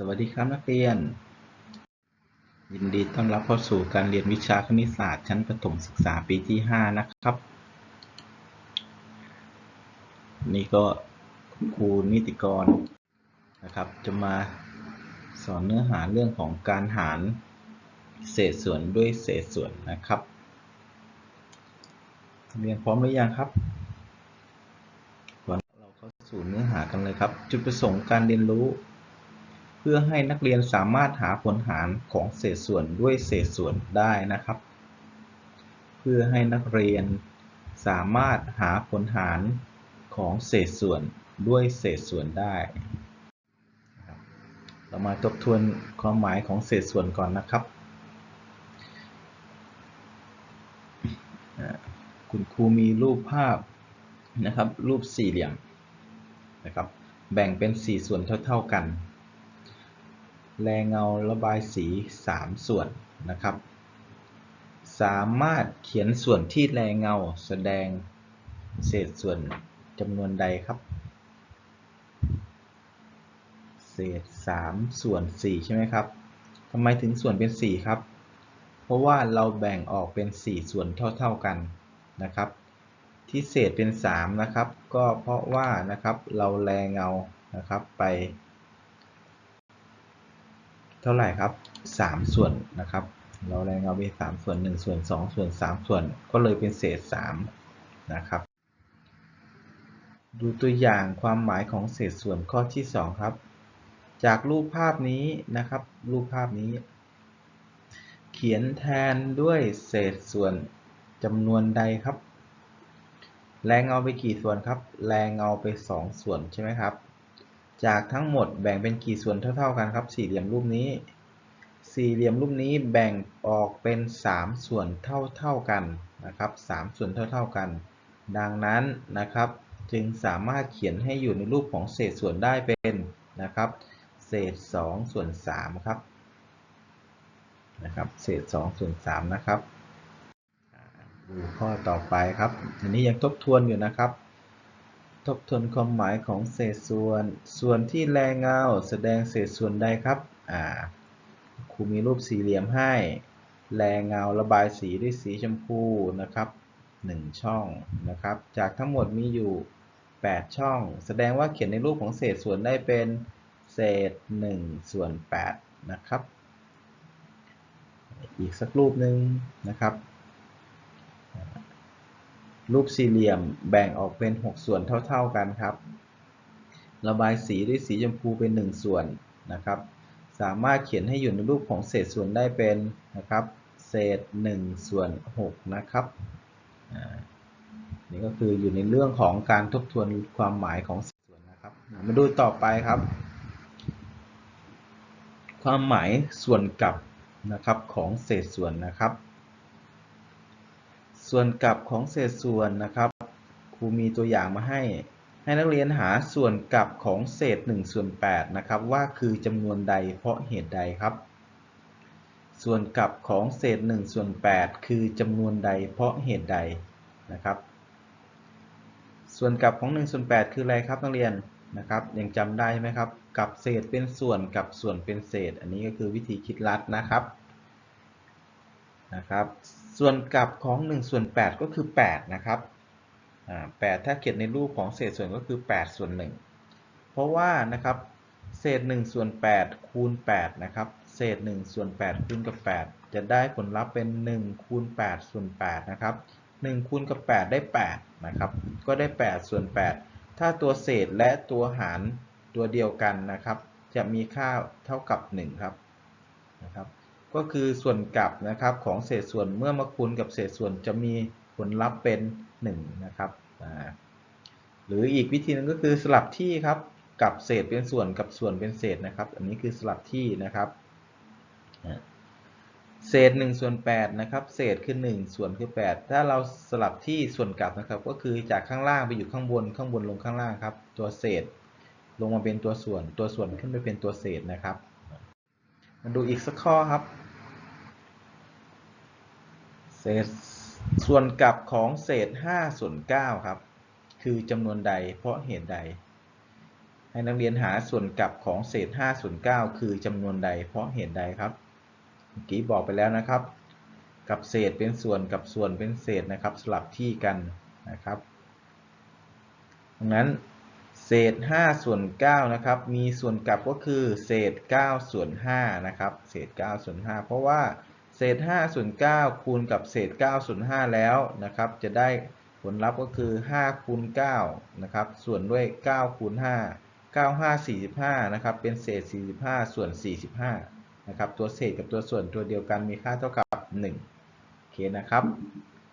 สวัสดีครับนักเรียน ยินดีต้อนรับเข้าสู่การเรียนวิชาคณิตศาสตร์ ชั้นประถมศึกษาปีที่ 5 นะครับ นี่ก็ครูนิติกรนะครับ จะมาสอนเนื้อหาเรื่องของการหารเศษส่วนด้วยเศษส่วนนะครับ เรียนพร้อมหรือยังครับก่อนเราเข้าสู่เนื้อหากันเลยครับ จุดประสงค์การเรียนรู้ พื่อให้นักเรียนสามารถหาผลหารของเศษส่วนด้วยเศษส่วนได้นะครับ เพื่อให้นักเรียนสามารถหาผลหารของเศษส่วนด้วยเศษส่วนได้ เรามาทบทวนความหมายของเศษส่วนก่อนนะครับ คุณครูมีรูปภาพนะครับ รูปสี่เหลี่ยมนะครับ แบ่งเป็นสี่ส่วนเท่า ๆกัน แรงเงาระบายสี 3 ส่วนนะครับ สามารถเขียนส่วนที่แรงเงาแสดงเศษส่วนจำนวนใดครับ เศษ 3 ส่วน 4 ใช่ไหมครับทำไมถึงส่วนเป็น 4 ครับ เพราะว่าเราแบ่งออกเป็น 4 ส่วนเท่า ๆกันนะครับที่เศษเป็น 3 นะครับ ก็เพราะว่านะครับเราแรงเงานะครับไป ท่าไหร่ครับ 3 ส่วนนะครับ เราแรงเงาเป็น3ส่วน 1 ส่วน 2 ส่วน 3 ส่วน ก็เลยเป็นเศษ 3 นะครับ ดูตัวอย่างความหมายของเศษส่วนข้อที่ 2 ครับ จากรูปภาพนี้นะครับ รูปภาพนี้ เขียนแทนด้วยเศษส่วนจำนวนใดครับ แรงเงาไปกี่ส่วนครับ แรงเงาไป 2 ส่วนใช่ไหมครับ จากทั้งหมดแบ่งเป็นกี่ส่วนเท่า ๆกันครับสี่เหลี่ยมรูปนี้ สี่เหลี่ยมรูปนี้แบ่งออกเป็น 3 ส่วนเท่าๆกันนะครับ3ส่วนเท่าๆกัน ดังนั้นนะครับจึงสามารถเขียนให้อยู่ในรูปของเศษส่วนได้เป็นนะครับเศษ 2 ส่วน3ครับนะครับเศษ 2 ส่วน3นะครับดูข้อต่อไปครับอันนี้ยังทบทวนอยู่นะครับ ทบทวนความหมายของเศษส่วน ส่วนที่แรงเงาแสดงเศษส่วนใดครับอ่าครูมีรูปสี่เหลี่ยมให้ แรงเงาระบายสีด้วยสีชมพูนะครับ1ช่องนะครับ จากทั้งหมดมีอยู่ 8 ช่อง แสดงว่าเขียนในรูปของเศษส่วนได้เป็นเศษ1ส่วน8นะครับ อีกสักรูปหนึ่งนะครับ รูปสี่เหลี่ยมแบ่งออกเป็น 6 ส่วนเท่า ๆกันครับ ระบายสีด้วยสีชมพูเป็น 1 ส่วนนะครับ สามารถเขียนให้อยู่ในรูปของเศษส่วนได้เป็นนะครับ เศษ 1 ส่วน 6 นะครับนี่ก็คืออยู่ในเรื่องของการทบทวนความหมายของเศษส่วนนะครับ มาดูต่อไปครับ ความหมายส่วนกลับนะครับของเศษส่วนนะครับ ส่วนกลับของเศษส่วนนะครับ ครูมีตัวอย่างมาให้ ให้นักเรียนหาส่วนกลับของเศษ1ส่วน8นะครับ ว่าคือจำนวนใดเพราะเหตุใดครับ ส่วนกลับของเศษ1ส่วน8คือจำนวนใดเพราะเหตุใดนะครับ ส่วนกลับของ1ส่วน8คืออะไรครับนักเรียนนะครับ ยังจำได้ไหมครับกับเศษเป็นส่วนกับส่วนเป็นเศษ อันนี้ก็คือวิธีคิดลัดนะครับนะครับ ส่วนกลับของ1ส่วน8ก็คือ 8 นะครับแปดถ้าเขียนในรูปของเศษส่วนก็คือ 8 ส่วน 1 เพราะว่านะครับเศษ1ส่วน8คูณ8นะครับเศษ1ส่วน8คูณกับ 8 จะได้ผลลัพธ์เป็น1คูณ8ส่วน8นะครับ1คูณกับ 8 ได้8นะครับก็ได้ 8 ส่วน 8 ถ้าตัวเศษและตัวหารตัวเดียวกันนะครับ จะมีค่าเท่ากับ 1 ครับนะครับ ก็คือส่วนกลับนะครับของเศษส่วนเมื่อมาคูณกับเศษส่วนจะมีผลลัพธ์เป็น 1 นะครับหรืออีกวิธีนึงก็คือสลับที่ครับกับเศษเป็นส่วนกับส่วนเป็นเศษนะครับ อันนี้คือสลับที่นะครับเศษ1ส่วน8นะครับเศษคือ 1 ส่วนคือ 8 ถ้าเราสลับที่ส่วนกลับนะครับ ก็คือจากข้างล่างไปอยู่ข้างบนข้างบนลงข้างล่างครับ ตัวเศษลงมาเป็นตัวส่วนตัวส่วนขึ้นไปเป็นตัวเศษนะครับ มาดูอีกสักข้อครับ เศษส่วนกลับของเศษ5ส่วน9ครับ คือจำนวนใดเพราะเหตุใดใให้นักเรียนหาส่วนกลับของเศษ5ส่วน9คือจำนวนใดเพราะเหตุใดครับเมื่อกี้บอกไปแล้วนะครับ กับเศษเป็นส่วนกับส่วนเป็นเศษนะครับ สลับที่กันนะครับดังนั้น เศษ 5 ส่วน9นะครับ มีส่วนกลับก็คือเศษ 9 ส่วน5นะครับ เศษ 9 ส่วน 5 เพราะว่าเศษ 5 ส่วน 9 คูณกับเศษ 9 ส่วน 5 แล้วนะครับ จะได้ผลลัพธ์ก็คือ 5 คูณ 9 นะครับ ส่วนด้วย 9 คูณ 5 9 5 45 นะครับ เป็นเศษ 45 ส่วน 45 นะครับ ตัวเศษกับตัวส่วนตัวเดียวกันมีค่าเท่ากับ 1 โอเคนะครับ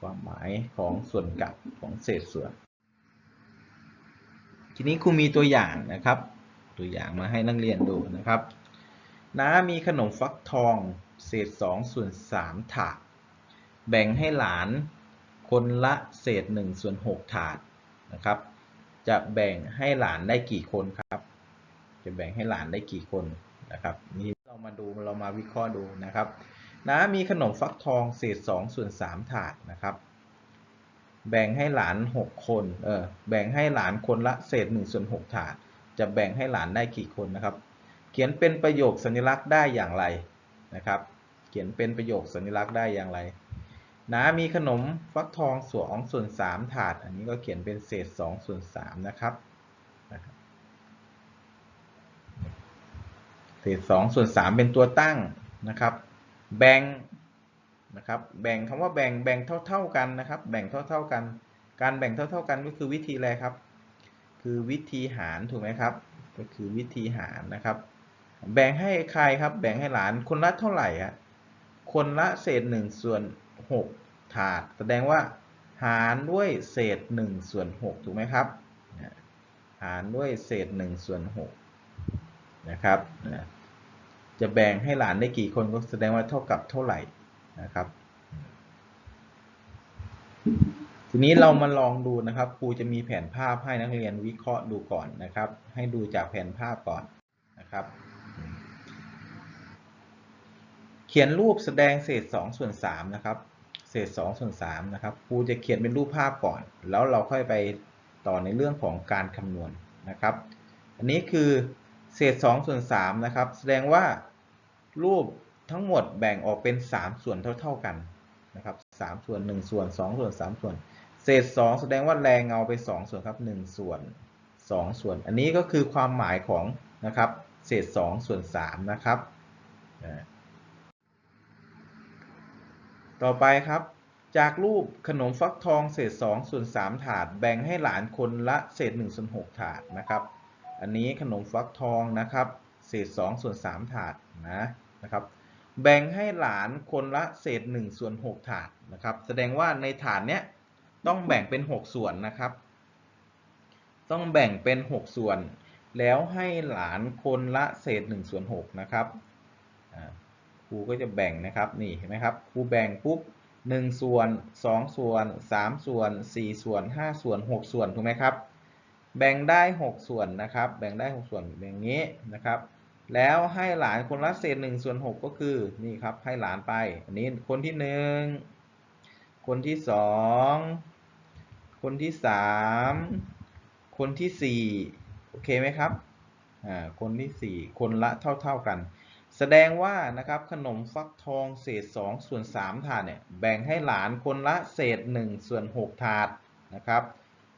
ความหมายของส่วนกลับของเศษส่วน ทีนี้ครูมีตัวอย่างนะครับ ตัวอย่างมาให้นักเรียนดูนะครับ น้ามีขนมฟักทองเศษ2ส่วน3ถาด แบ่งให้หลานคนละเศษ1ส่วน6ถาดนะครับ จะแบ่งให้หลานได้กี่คนครับ จะแบ่งให้หลานได้กี่คนนะครับ นี่เรามาดูเรามาวิเคราะห์ดูนะครับ น้ามีขนมฟักทองเศษ2ส่วน3ถาดนะครับ แบ่งให้หลาน 6 คน เออ แบ่งให้หลานคนละเศษ1ส่วน6ถาด จะแบ่งให้หลานได้กี่คนนะครับ เขียนเป็นประโยคสัญลักษณ์ได้อย่างไรนะครับ เขียนเป็นประโยคสัญลักษณ์ได้อย่างไรน้ามีขนมฟักทองส่วนส่วน3ถาด อันนี้ก็เขียนเป็นเศษ2ส่วน3นะครับเศษ2ส่วน3เป็นตัวตั้งนะครับ แบ่ง นะครับ แบ่งคำว่าแบ่งแบ่งเท่า ๆกันนะครับ แบ่งเท่า ๆกัน การแบ่งเท่า ๆกันก็คือวิธีอะไรครับ คือวิธีหารถูกไหมครับ ก็คือวิธีหารนะครับ แบ่งให้ใครครับ แบ่งให้หลานคนละเท่าไหร่ฮะคนละเศษ1ส่วน6ถาด แสดงว่า หารด้วยเศษ1ส่วน6ถูกไหมครับ หารด้วยเศษ1ส่วน6นะครับ จะแบ่งให้หลานได้กี่คนก็แสดงว่าเท่ากับเท่าไหร่ นะครับ ทีนี้เรามาลองดูนะครับครูจะมีแผนภาพให้นักเรียนวิเคราะห์ดูก่อนนะครับ ให้ดูจากแผนภาพก่อนนะครับ เขียนรูปแสดงเศษ2ส่วน3นะครับ เศษ2ส่วน3นะครับครูจะเขียนเป็นรูปภาพก่อน แล้วเราค่อยไปต่อในเรื่องของการคำนวณนะครับ อันนี้คือเศษ2ส่วน3นะครับ แสดงว่ารูป ทั้งหมดแบ่งออกเป็น 3 ส่วนเท่า ๆกันนะครับ3ส่วน 1 ส่วน 2 ส่วน 3 ส่วน เศษ 2 แสดงว่าแรงเงาไป 2 ส่วนครับ 1 ส่วน 2 ส่วน อันนี้ก็คือความหมายของนะครับเศษ 2 ส่วน 3 นะครับ ต่อไปครับ จากรูปขนมฟักทองเศษ 2 ส่วน 3 ถาด แบ่งให้หลานคนละเศษ 1 ส่วน 6 ถาดนะครับ อันนี้ขนมฟักทองนะครับ เศษ 2 ส่วน 3 ถาดนะนะครับ แบ่งให้หลานคนละเศษ1ส่วน6ถาดนะครับ แสดงว่าในถาดเนี้ยต้องแบ่งเป็น 6 ส่วนนะครับ ต้องแบ่งเป็น 6 ส่วน แล้วให้หลานคนละเศษ1ส่วน6นะครับครูก็จะแบ่งนะครับนี่เห็นไหมครับครูแบ่งปุ๊บ1ส่วน 2 ส่วน 3 ส่วน 4 ส่วน 5 ส่วน 6 ส่วนถูกไหมครับ แบ่งได้ 6 ส่วนนะครับ แบ่งได้ 6 ส่วนอย่างนี้นะครับ แล้วให้หลานคนละเศษ1ส่วน6ก็คือนี่ครับให้หลานไป อันนี้คนที่1คนที่2คนที่3คนที่4โอเคไหมครับอ่าคนที่4คนละเท่า ๆกัน แสดงว่านะครับขนมฟักทองเศษ2ส่วน3ถาดเนี่ยแบ่งให้หลานคนละเศษ1ส่วน6ถาดนะครับ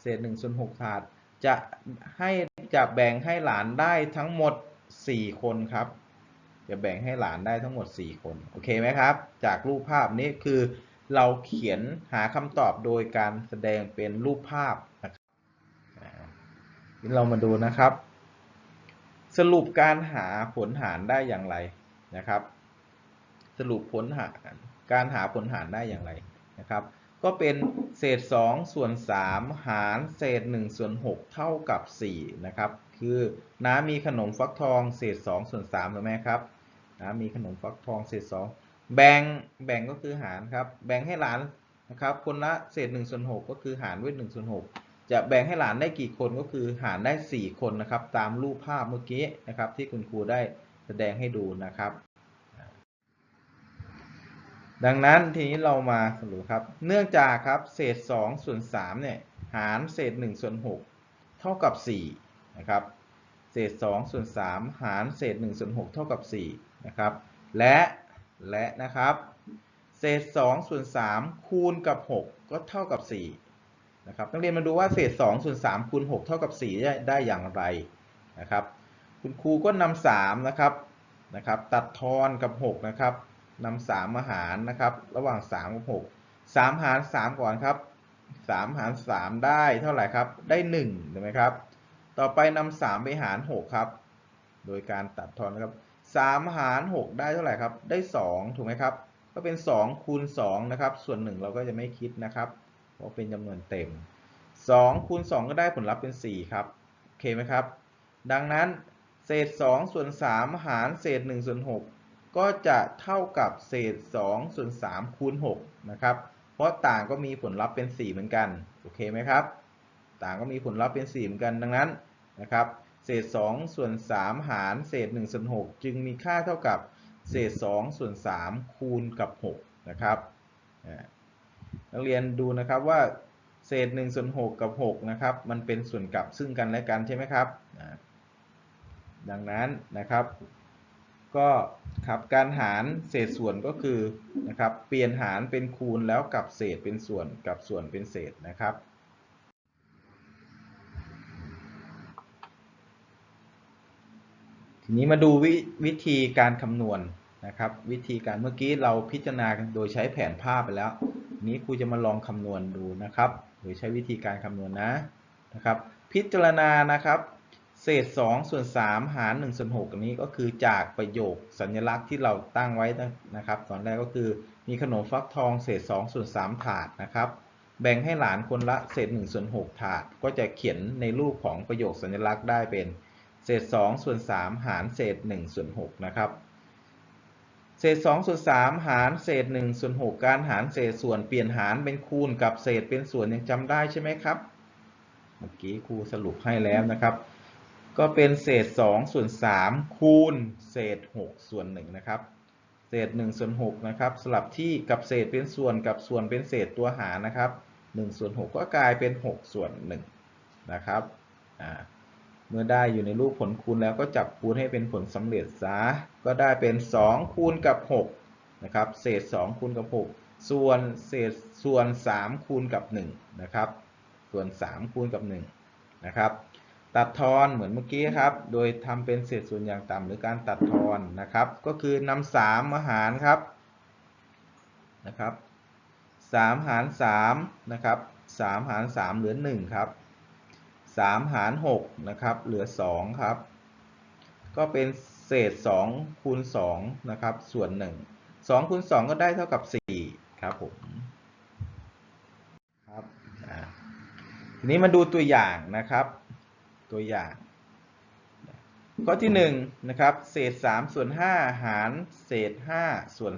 เศษ1ส่วน6ถาดจะให้จะแบ่งให้หลานได้ทั้งหมด 4 คนครับ จะแบ่งให้หลานได้ทั้งหมด 4 คน โอเคไหมครับ จากรูปภาพนี้คือเราเขียนหาคำตอบโดยการแสดงเป็นรูปภาพนะครับเรามาดูนะครับ สรุปการหาผลหารได้อย่างไรนะครับ สรุปผลหารการหาผลหารได้อย่างไรนะครับ ก็เป็นเศษ 2 ส่วน 3 หารเศษ 1 ส่วน 6 เท่ากับ 4 นะครับ คือน้ามีขนมฟักทองเศษ2ส่วน3ถูกไหมครับน้ามีขนมฟักทองเศษ 2 แบ่งแบ่งก็คือหารครับ แบ่งให้หลานนะครับคนละเศษ1ส่วน6ก็คือหารด้วย1ส่วน6จะแบ่งให้หลานได้กี่คนก็คือหารได้ 4 คนนะครับ ตามรูปภาพเมื่อกี้นะครับ ที่คุณครูได้แสดงให้ดูนะครับ ดังนั้นทีนี้เรามาสรุปครับ เนื่องจากครับเศษ2ส่วน3เนี่ยหารเศษ1ส่วน6เท่ากับ 4 นะครับเศษ2ส่วน3หารเศษ1ส่วน6เท่ากับ4นะครับและและนะครับเศษ2ส่วน3คูณกับ 6 ก็เท่ากับ4นะครับนักเรียนมาดูว่าเศษ2ส่วน3คูณ 6 เท่ากับ 4 ได้ได้อย่างไรนะครับคุณครูก็นำ3นะครับนะครับตัดทอนกับ 6 นะครับนำ3มาหารนะครับระหว่าง 3 กับ 6 3 หาร 3 ก่อนครับ 3 หาร 3 ได้เท่าไหร่ครับได้1ถูกไหมครับ ต่อไปนำ3ไปหาร6ครับ โดยการตัดทอนนะครับ3หาร6ได้เท่าไหร่ครับ ได้2ถูกไหมครับ ก็เป็น2คูณ2นะครับ ส่วน1เราก็จะไม่คิดนะครับ เพราะเป็นจำนวนเต็ม2คูณ2ก็ได้ผลลัพธ์เป็น4ครับ โอเคไหมครับ ดังนั้นเศษ2ส่วน3หารเศษ1ส่วน6ก็จะเท่ากับเศษ2ส่วน3คูณ6นะครับ เพราะต่างก็มีผลลัพธ์เป็น 4 เหมือนกัน โอเคไหมครับ ต่างก็มีผลลัพธ์เป็น 4 เหมือนกันดังนั้นนะครับเศษ 2 ส่วน 3 หารเศษ1ส่วน6จึงมีค่าเท่ากับเศษ 2 ส่วน 3 คูณกับ 6 นะครับนักเรียนดูนะครับว่าเศษ1ส่วน6กับ6นะครับมันเป็นส่วนกลับซึ่งกันและกันใช่ไหมครับ ดังนั้นนะครับก็ครับการหารเศษส่วนก็คือนะครับเปลี่ยนหารเป็นคูณแล้วกลับเศษเป็นส่วนกลับส่วนเป็นเศษนะครับ นี้มาดูววิธีการคำนวณนะครับ วิธีการเมื่อกี้เราพิจารณาโดยใช้แผนภาพไปแล้ว นี้ครูจะมาลองคำนวณดูนะครับ โดยใช้วิธีการคำนวณนะนะครับ พิจารณานะครับ เศษ2ส่วน3หาร1ส่วน6อันนี้ก็คือจากประโยคสัญลักษณ์ที่เราตั้งไว้นะครับ ตอนแรกก็คือมีขนมฟักทองเศษ2ส่วน3ถาดนะครับ แบ่งให้หลานคนละเศษ1ส่วน6ถาด ก็จะเขียนในรูปของประโยคสัญลักษณ์ได้เป็น เศษ 2 ส่วน 3 หารเศษ 1 ส่วน 6 นะครับ เศษ 2 ส่วน 3 หารเศษ 1 ส่วน 6 การหารเศษส่วนเปลี่ยนหารเป็นคูณกับเศษเป็นส่วนยังจำได้ใช่ไหมครับ เมื่อกี้ครูสรุปให้แล้วนะครับ ก็เป็นเศษ 2 ส่วน 3 คูณเศษ 6 ส่วน 1 นะครับ เศษ 1 ส่วน 6 นะครับสลับที่กับเศษเป็นส่วนกับส่วนเป็นเศษตัวหารนะครับ1ส่วน6ก็กลายเป็น 6 ส่วน 1 นะครับ อ่า เมื่อได้อยู่ในรูปผลคูณแล้วก็จับคูณให้เป็นผลสำเร็จซะก็ได้เป็น 2 คูณกับ6นะครับเศษ 2 คูณกับ 6 ส่วนเศษส่วน 3 คูณกับ1นะครับส่วน 3 คูณกับ1นะครับตัดทอนเหมือนเมื่อกี้ครับ โดยทำเป็นเศษส่วนอย่างต่ำหรือการตัดทอนนะครับ ก็คือนำสามมาหารครับนะครับสามหารสามนะครับสามหารสามเหลือหนึ่งครับ สามหารหกนะครับ เหลือสองครับ ก็เป็นเศษสองคูณสองนะครับ ส่วนหนึ่งสองคูณสองก็ได้เท่ากับสี่ครับผม ครับอ่าทีนี้มาดูตัวอย่างนะครับ ตัวอย่าง ข้อที่ 1 นะครับ เศษ 3 ส่วน 5 หาร เศษ 5 ส่วน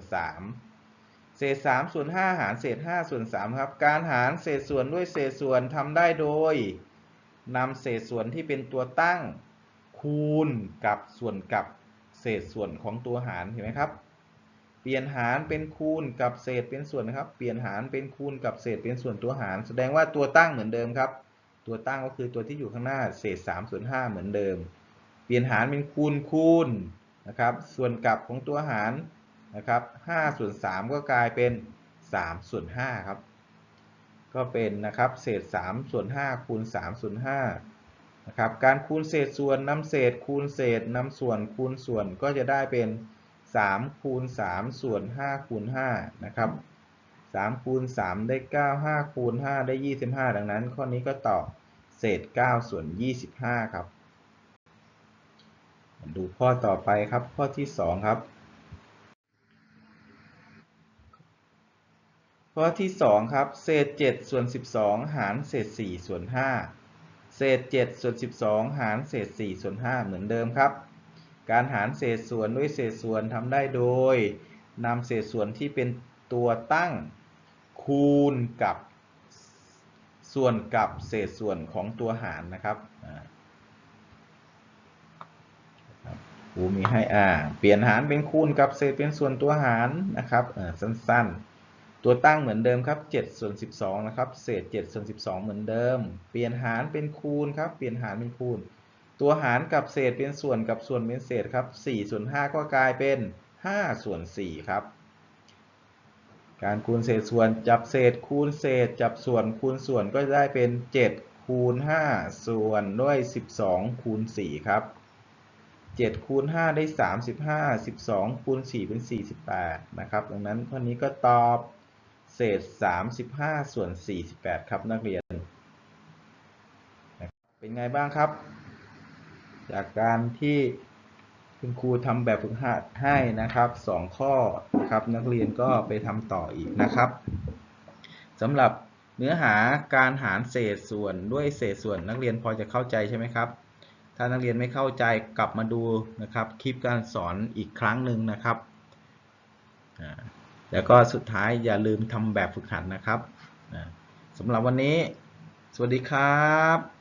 3เศษ3ส่วน5หารเศษ5ส่วน3ครับ การหารเศษส่วนด้วยเศษส่วนทำได้โดย นำเศษส่วนที่เป็นตัวตั้งคูณกับส่วนกับเศษส่วนของตัวหารเห็นไหมครับ เปลี่ยนหารเป็นคูณกับเศษเป็นส่วนนะครับ เปลี่ยนหารเป็นคูณกับเศษเป็นส่วนตัวหาร แสดงว่าตัวตั้งเหมือนเดิมครับ ตัวตั้งก็คือตัวที่อยู่ข้างหน้าเศษ3ส่วน5เหมือนเดิม เปลี่ยนหารเป็นคูณคูณนะครับ ส่วนกับของตัวหารนะครับ5ส่วน3ก็กลายเป็น3ส่วน5ครับ ก็เป็นนะครับเศษ3ส่วน5คูณ3ส่วน5นะครับการคูณเศษส่วนนำเศษคูณเศษนำส่วนคูณส่วนก็จะได้เป็น3คูณ3ส่วน5คูณ5นะครับ3คูณ3ได้9 5คูณ5ได้ 25 ดังนั้น ข้อนี้ก็ตอบเศษ 9 ส่วน 25 ครับ ดูข้อต่อไปครับข้อที่ 2 ครับ ข้อที่2ครับเศษ7ส่วน12 หารเศษ4ส่วน5เศษ7ส่วน12 หารเศษ4ส่วน5เหมือนเดิมครับ การหารเศษส่วนด้วยเศษส่วนทำได้โดยนำเศษส่วนที่เป็นตัวตั้งคูณกับส่วนกับเศษส่วนของตัวหารนะครับครูมีให้อ่าเปลี่ยนหารเป็นคูณกับเศษเป็นส่วนตัวหารนะครับสั้นๆ ตัวตั้งเหมือนเดิมครับ7ส่วน12 นะครับ เศษ7ส่วน12 เหมือนเดิม เปลี่ยนหารเป็นคูณครับ เปลี่ยนหารเป็นคูณ ตัวหารกับเศษเป็นส่วนกับส่วนเป็นเศษครับ4ส่วน5ก็กลายเป็น5ส่วน4ครับ การคูณเศษส่วนจับเศษคูณเศษ จับส่วนคูณส่วนก็จะได้เป็น 7 คูณ 5 ส่วนด้วย 12 คูณ 4 ครับ7คูณ5ได้ 35 12คูณ4เป็น 48 นะครับ ดังนั้นข้อนี้ก็ตอบ เศษ 35 ส่วน 48 ครับนักเรียน เป็นไงบ้างครับ จากการที่คุณครูทำแบบฝึกหัดให้นะครับ 2 ข้อนะครับนักเรียนก็ไปทำต่ออีกนะครับสำหรับเนื้อหาการหารเศษส่วนด้วยเศษส่วนนักเรียนพอจะเข้าใจใช่ไหมครับ ถ้านักเรียนไม่เข้าใจกลับมาดูนะครับ คลิปการสอนอีกครั้งหนึ่งนะครับอ่า แล้วก็สุดท้ายอย่าลืมทำแบบฝึกหัดนะครับสำหรับวันนี้ สวัสดีครับ